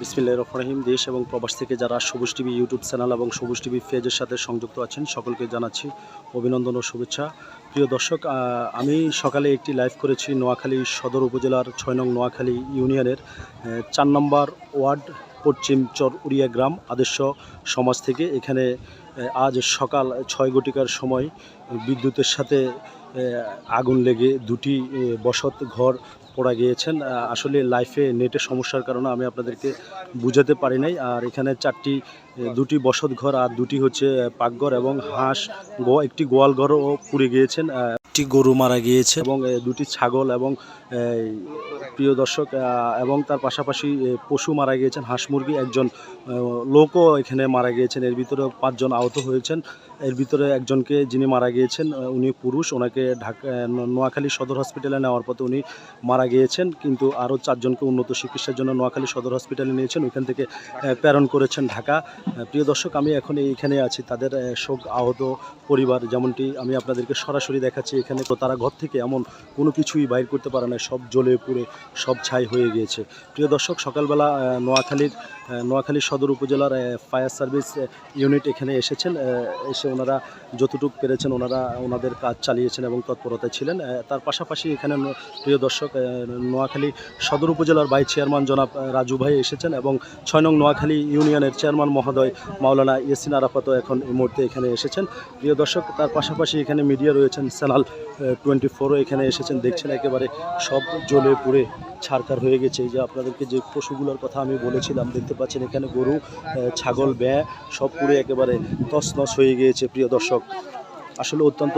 বিসমিল্লাহ রহিম। দেশ এবং প্রবাস থেকে যারা সবুজ টিভি ইউটিউব চ্যানেল এবং সবুজ টিভি পেজের সাথে সংযুক্ত আছেন, সকলকে জানাচ্ছি অভিনন্দন ও শুভেচ্ছা। প্রিয় দর্শক আমি সকালে একটি লাইভ করেছি নোয়াখালী সদর উপজেলার ছয় নং নোয়াখালী ইউনিয়নের চার নম্বর ওয়ার্ড, পশ্চিম চর উড়িয়া গ্রাম আদর্শ সমাজ থেকে। এখানে আজ সকাল ছয় ঘটিকার সময় বিদ্যুতের সাথে আগুন লেগে দুটি বসত ঘর পড়া গিয়েছেন। আসলে লাইফে নেটের সমস্যার কারণে আমি আপনাদেরকে বুঝাতে পারি নাই। আর এখানে চারটি দুটি বসত ঘর আর দুটি হচ্ছে পাকঘর এবং হাঁস একটি গোয়াল ঘরও পুড়ে গিয়েছেন। একটি গরু মারা গিয়েছে এবং দুটি ছাগল এবং প্রিয় দর্শক এবং তার পাশাপাশি পশু মারা গিয়েছেন, হাঁস মুরগি। একজন লোকও এখানে মারা গিয়েছেন। এর ভিতরে পাঁচজন আহত হয়েছেন। এর ভিতরে একজনকে যিনি মারা গিয়েছেন উনি পুরুষ, ওনাকে ঢাকা নোয়াখালী সদর হসপিটালে নেওয়ার পথে উনি মারা গিয়েছেন, কিন্তু আরও চারজনকে উন্নত চিকিৎসার জন্য নোয়াখালী সদর হসপিটালে নিয়েছেন, ওইখান থেকে প্রেরণ করেছেন ঢাকা। প্রিয় দর্শক, আমি এখন এইখানে আছি, তাদের শোক আহত পরিবার, যেমনটি আমি আপনাদেরকে সরাসরি দেখাচ্ছি এখানে। তো তারা ঘর থেকে এমন কোনো কিছুই বাইর করতে পারে না, সব জ্বলে পুড়ে, সব ছাই হয়ে গিয়েছে। প্রিয় দর্শক, সকালবেলা নোয়াখালীর নোয়াখালী সদর উপজেলার ফায়ার সার্ভিস ইউনিট এখানে এসেছেন। এসে ওনারা যতটুকু পেরেছেন ওনারা ওনাদের কাজ চালিয়েছেন এবং তৎপরতায় ছিলেন। তার পাশাপাশি এখানে প্রিয় দর্শক নোয়াখালী সদর উপজেলার ভাই চেয়ারম্যান জনাব রাজু ভাই এসেছেন এবং ছয় নং নোয়াখালী ইউনিয়নের চেয়ারম্যান মহোদয় মাওলানা ইয়াসিন আরাফাতও এখন এই মুহূর্তে এখানে এসেছেন। প্রিয় দর্শক, তার পাশাপাশি এখানে মিডিয়া রয়েছেন চ্যানেল টোয়েন্টি ফোরও এখানে এসেছেন। দেখছেন একেবারে সব জ্বলে পুড়ে ছারকার হয়ে গেছে। যে আপনাদেরকে যে পশুগুলোর কথা আমি বলেছিলাম, দেখতে পাচ্ছেন এখানে গরু ছাগল ব্যয় সব পুড়ে একেবারে তছনছ হয়ে গিয়েছে, প্রিয় দর্শক। আসলে অত্যন্ত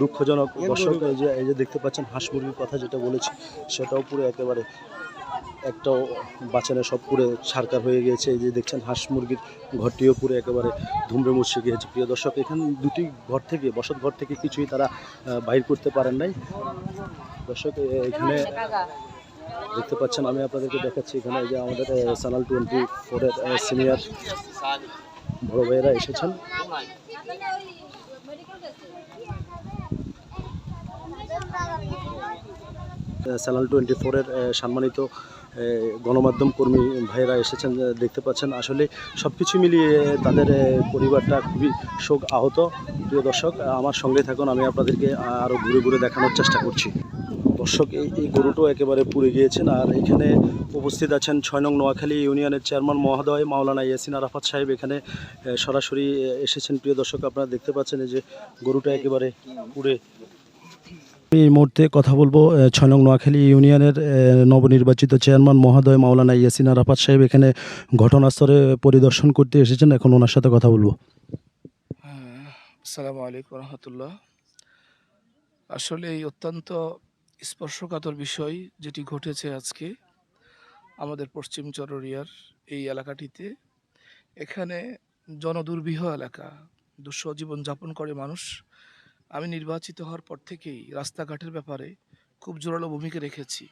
দুঃখজনক দর্শক, এই যে এই যে দেখতে পাচ্ছেন হাঁস মুরগির কথা যেটা বলেছি, সেটাও পুরো একেবারে একটাও বাঁচানো সব পুরে ছারকার হয়ে গিয়েছে। এই যে দেখছেন হাঁস মুরগির ঘরটিও পুরো একেবারে ধুমড়ে মুছে গিয়েছে, প্রিয় দর্শক। এখানে দুটি ঘর থেকে, বসত ঘর থেকে কিছুই তারা বাইর করতে পারেন নাই। দর্শক এখানে দেখতে পাচ্ছেন, আমি আপনাদেরকে দেখাচ্ছি এখানে যে আমাদের চ্যানেল টোয়েন্টি ফোরের সিনিয়র বড় ভাইয়েরা এসেছেন। চ্যানেল টোয়েন্টি ফোরের সম্মানিত গণমাধ্যম কর্মী ভাইয়েরা এসেছেন দেখতে পাচ্ছেন। আসলে সব কিছু মিলিয়ে তাদের পরিবারটা খুবই শোক আহত। প্রিয় দর্শক আমার সঙ্গে থাকুন, আমি আপনাদেরকে আরও ঘুরে ঘুরে দেখানোর চেষ্টা করছি। দর্শক এই এই গরুটাও একেবারে পুড়ে গিয়েছেন। আর এখানে উপস্থিত আছেন ছয় নং নোয়াখালী ইউনিয়নের চেয়ারম্যান মহোদয় মাওলানা ইয়াসিন আরাফাত সাহেব। এখানে সরাসরি এসেছেন। প্রিয় দর্শক আপনারা দেখতে পাচ্ছেন যে গরুটা একেবারে পুড়ে। এই মুহূর্তে কথা বলব ছয় নং নোয়াখালী ইউনিয়নের নবনির্বাচিত চেয়ারম্যান মহোদয় মাওলানা ইয়াসিন আরাফাত সাহেব। এখানে ঘটনাস্থলে পরিদর্শন করতে এসেছেন। এখন ওনার সাথে কথা বলব। হ্যাঁ, আসসালামু আলাইকুম রহমতুল্লাহ। আসলে এই অত্যন্ত স্পর্শকাতর বিষয় যেটি ঘটেছে আজকে আমাদের পশ্চিম চররিয়ার এই এলাকাটিতে। এখানে জনদুর্বিহ এলাকা, দুঃসহ জীবনযাপন করে মানুষ। আমি নির্বাচিত হওয়ার পর থেকেই রাস্তাঘাটের ব্যাপারে খুব জোরালো ভূমিকা রেখেছি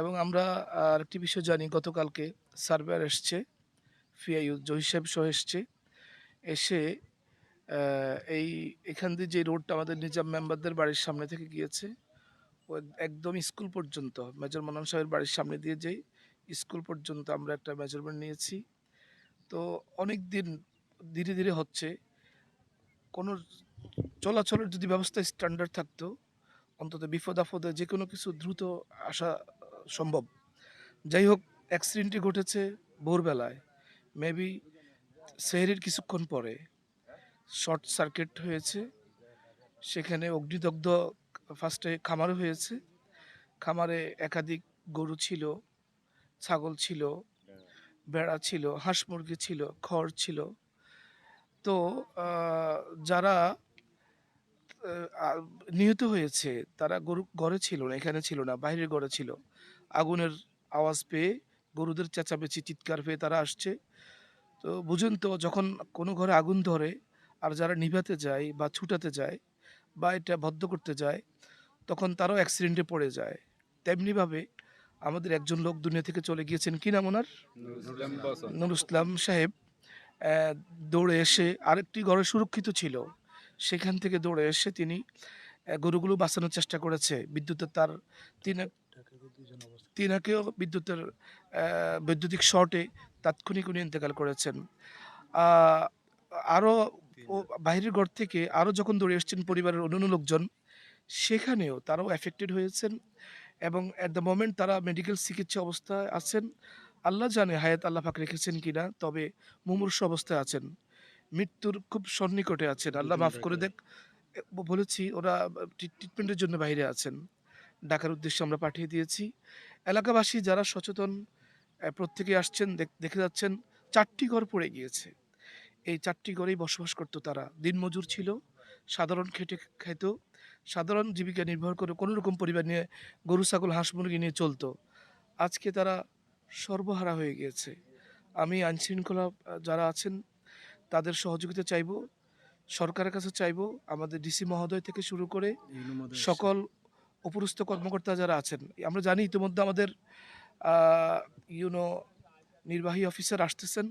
এবং আমরা আর একটি বিষয় জানি, গতকালকে সার্ভেয়ার এসছে, ফিআইউ জহির সাহেব সহ এসছে। এসে এই এখান দিয়ে যে রোডটা আমাদের নিজাম মেম্বারদের বাড়ির সামনে থেকে গিয়েছে একদম স্কুল পর্যন্ত। মেজর মানান সাহেবের বাড়ির সামনে দিয়ে যেই স্কুল পর্যন্ত আমরা একটা মেজারমেন্ট নিয়েছি। তো অনেক দিন ধীরে ধীরে হচ্ছে, কোনো চলাচলের যদি ব্যবস্থা স্ট্যান্ডার্ড থাকতো, অন্তত বিপদ আপদে যে কোনো কিছু দ্রুত আসা সম্ভব। যাই হোক অ্যাক্সিডেন্টটি ঘটেছে ভোরবেলায়। মেবি সেহরির কিছুক্ষণ পরে শর্ট সার্কিট হয়েছে। সেখানে অগ্নিদগ্ধ ফার্স্টে খামারে হয়েছে। খামারে একাধিক গরু ছিল, ছাগল ছিল বেড়া ছিল, হাঁস মুরগি ছিল, খড় ছিল। তো যারা নিহত হয়েছে, তারা গরু, ঘরে ছিল না, এখানে ছিল না, বাইরের ঘরে ছিল। আগুনের আওয়াজ পেয়ে গরুদের চেঁচামেচি, চিৎকার পেয়ে তারা আসছে। তো, বুঝুন তো, যখন কোনো ঘরে আগুন ধরে, আর যারা নিভাতে যায় বা ছুটাতে যায় বা এটা বদ্ধ করতে যায় তখন তারাও অ্যাক্সিডেন্টে পড়ে যায়। তেমনিভাবে আমাদের একজন লোক দুনিয়া থেকে চলে গিয়েছেন। কি নাম ওনার? নুর ইসলাম সাহেব দৌড়ে এসে আরেকটি ঘরে সুরক্ষিত ছিল। সেখান থেকে দৌড়ে এসে তিনি গরুগুলো বাঁচানোর চেষ্টা করেছে। বিদ্যুতের তার তিন তিনাকেও বিদ্যুতের বৈদ্যুতিক শর্টে তাৎক্ষণিক উনি ইন্তেকাল করেছেন। আরও বাইরের ঘর থেকে আরও যখন দৌড়ে এসছেন পরিবারের অন্যান্য লোকজন সেখানেও তারাও এফেক্টেড হয়েছেন এবং অ্যাট দ্য মোমেন্ট তারা মেডিকেল চিকিৎসা অবস্থায় আছেন। আল্লাহ জানে হায়াত আল্লাহ পাক রেখেছেন কিনা তবে মুমূর্ষ অবস্থায় আছেন। মৃত্যুর খুব সন্নিকটে আছেন। আল্লাহ মাফ করে দেখ বলেছি ওরা ট্রিটমেন্টের জন্য বাইরে আছেন। ডাকার উদ্দেশ্যে আমরা পাঠিয়ে দিয়েছি। এলাকাবাসী যারা সচেতন প্রত্যেকে আসছেন দেখে যাচ্ছেন চারটি ঘর পড়ে গিয়েছে। এই চারটি ঘরেই বসবাস করতো তারা। দিনমজুর ছিল সাধারণ খেটে খেত সাধারণ জীবিকা নির্ভর করে কোনো রকম পরিবার নিয়ে গরু ছাগল হাঁস মুরগি নিয়ে চলতো। আজকে তারা সর্বহারা হয়ে গিয়েছে। আমি আইনশৃঙ্খলা যারা আছেন তাদের সহযোগিতা চাইব। সরকারের কাছে চাইব আমাদের ডিসি মহোদয় থেকে শুরু করে সকল উপরস্থ কর্মকর্তা যারা আছেন আমরা জানি ইতিমধ্যে আমাদের ইউনো নির্বাহী অফিসার আসতেছেন।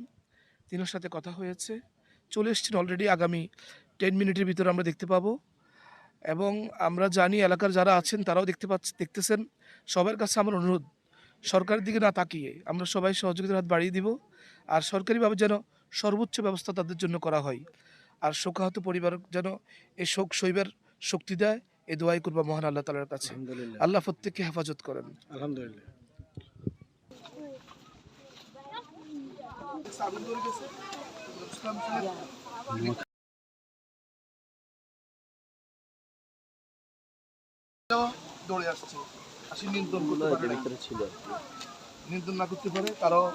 তিনার সাথে কথা হয়েছে। চলে এসছেন অলরেডি আগামী টেন মিনিটের ভিতরে আমরা দেখতে পাবো। এবং আমরা জানি এলাকার যারা আছেন তারাও দেখতে পাচ্ছ দেখতেছেন। সবার কাছে আমার অনুরোধ সরকারের দিকে না তাকিয়ে আমরা সবাই সহযোগিতার হাত বাড়িয়ে দিব আর সরকারিভাবে যেন সর্বোচ্চ ব্যবস্থা তাদের জন্য করা হয়। আর শোকাহত পরিবার যেন এই শোক সইবার শক্তি দেয় এ দোয়াই করবা মহান আল্লাহ তালার কাছে। আল্লাহ প্রত্যেককে হেফাজত করেন। আলহামদুলিল্লাহ। দৌড়ে আসছে। আসি নিয়ন্ত্রণ করতে পারে না। নিয়ন্ত্রণ না করতে পারে তারাও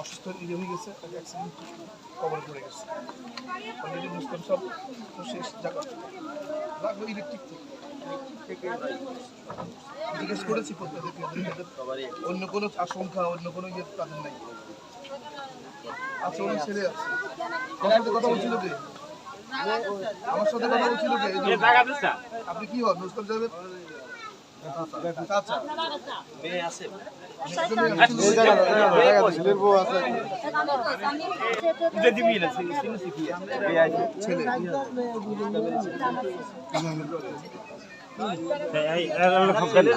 অসুস্থ ইয়ে হয়ে গেছে অ্যাক্সিডেন্ট কবর পড়ে গেছে। অলরেডি মুসলিম সব তো শেষ জায়গা লাগবে ইলেকট্রিক থেকে। জিজ্ঞেস করেছি প্রত্যেককে অন্য কোনো আশঙ্কা অন্য কোনো ইয়ে তাদের নাই। আচ্ছা ছেলে আছে। কথা বলছিল কে? আমার সাথে কথা বলছিল যে- আপনি কি হন মুসলিম সাহেবের আচ্ছা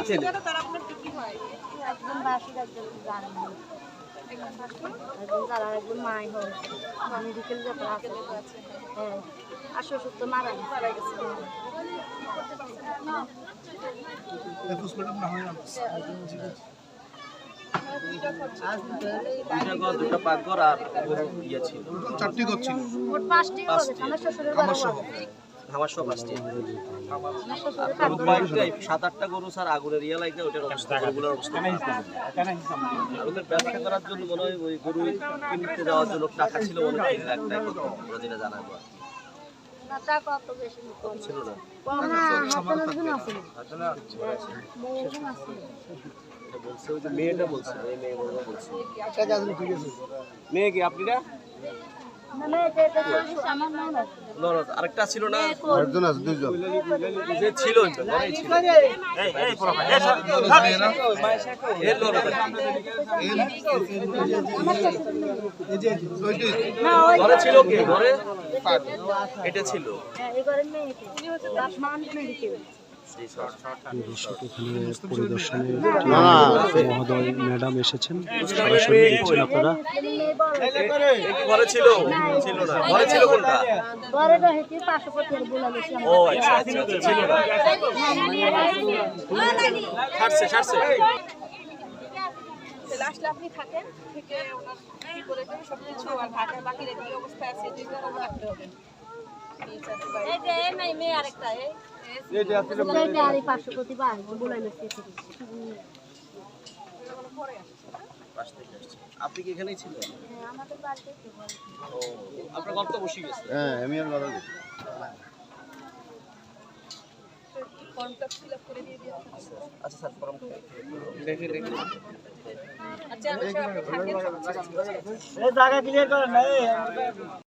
ছেলে যারা একজন মাই হয়েছে। মেডিকেল যত আছে হ্যাঁ। আসো সুস্থ মারা গেছে। হয়। দুটা পাকঘর আর ইয়ে ছিল। চারটি ঘর ছিল। পাঁচটি আমার শ্বশুরের বাড়ি আমার সব আসছে। সাত আটটা গরু স্যার আগুনের ইয়ে লাগে ওটার অবস্থা গরুগুলোর অবস্থা। আর ওদের ব্যবসা করার জন্য মনে হয় ওই গরু কিনতে যাওয়ার জন্য টাকা ছিল মনে হয় লাখ ওরা যেটা ছিল না। জন আছে। বহুজন আছে। এটা বলছে মেয়েটা বলছে মেয়ে বলছে। বলছে মেয়ে কি আপনি না? না? না এটা এটা তো আমার নাম আছে না, না, আরেকটা ছিল না একজন আছে দুইজন যে ছিল ঘরে ছিল কি? ঘরে? এটা ছিল। দর্শক এখানে পরিদর্শনে মহোদয় ম্যাডাম এসেছেন। সরাসরি দেখছেন আপনারা। কি ঘরে ছিল ছিল না। ঘরে ছিল কোনটা? ঘরে রহেছি পাশে পথের বলে ও আচ্ছা আচ্ছা আচ্ছা, ছিল না। ছাড়ছে ছাড়ছে লাস্টে আপনি থাকেন থেকে ওনার কি করে দেবে সব কিছু আর ঢাকায় বাকি রেডি অবস্থা আছে খবর রাখতে হবে আপনি কি এখানেই ছিলেন আমাদের বাড়িতে ও আপনার তো বসে গেছে হ্যাঁ আমি আর কথা আচ্ছা স্যার ফর্ম দেখে দেখে আচ্ছা আমি সব আপনি থাকেন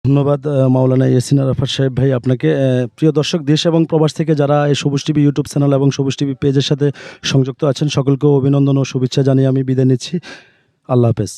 ধন্যবাদ মাওলানা ইয়াসিন আরাফাত সাহেব ভাই আপনাকে। প্রিয় দর্শক, দেশ এবং প্রবাস থেকে যারা এই সবুজ টিভি ইউটিউব চ্যানেল এবং সবুজ টিভি পেজের সাথে সংযুক্ত আছেন, সকলকে অভিনন্দন ও শুভেচ্ছা জানিয়ে আমি বিদায় নিচ্ছি। আল্লাহ হাফেজ।